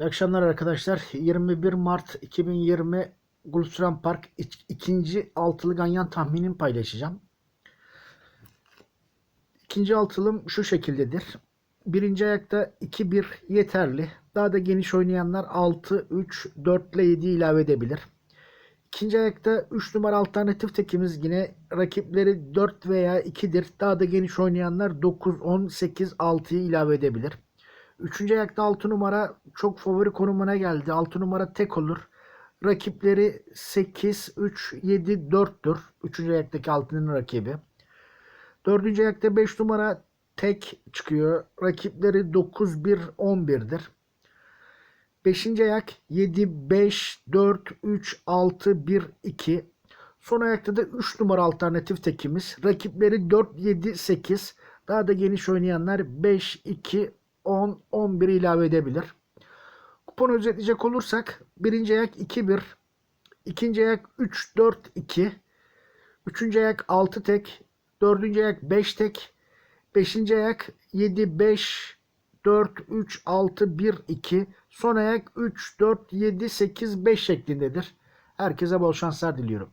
İyi akşamlar arkadaşlar. 21 Mart 2020 Gulfstream Park ik- ikinci altılı ganyan tahminimi paylaşacağım. İkinci altılım şu şekildedir. Birinci ayakta 2-1 yeterli. Daha da geniş oynayanlar 6, 3, 4 ile 7 ilave edebilir. İkinci ayakta 3 numara alternatif tekimiz yine rakipleri 4 veya 2'dir. Daha da geniş oynayanlar 9, 10, 8, 6'yı ilave edebilir. Üçüncü ayakta 6 numara çok favori konumuna geldi. 6 numara tek olur. Rakipleri 8, 3, 7, 4'tür. Üçüncü ayaktaki 6'nın rakibi. Dördüncü ayakta 5 numara tek çıkıyor. Rakipleri 9, 1, 11'dir. Beşinci ayak 7, 5, 4, 3, 6, 1, 2. Son ayakta da 3 numara alternatif tekimiz. Rakipleri 4, 7, 8. Daha da geniş oynayanlar 5, 2, 10, 11 ilave edebilir. Kuponu özetleyecek olursak birinci ayak 2-1, ikinci ayak 3-4-2, üçüncü ayak 6 tek, dördüncü ayak 5 tek, beşinci ayak 7-5, 4-3-6-1-2, son ayak 3-4-7-8-5 şeklindedir. Herkese bol şanslar diliyorum.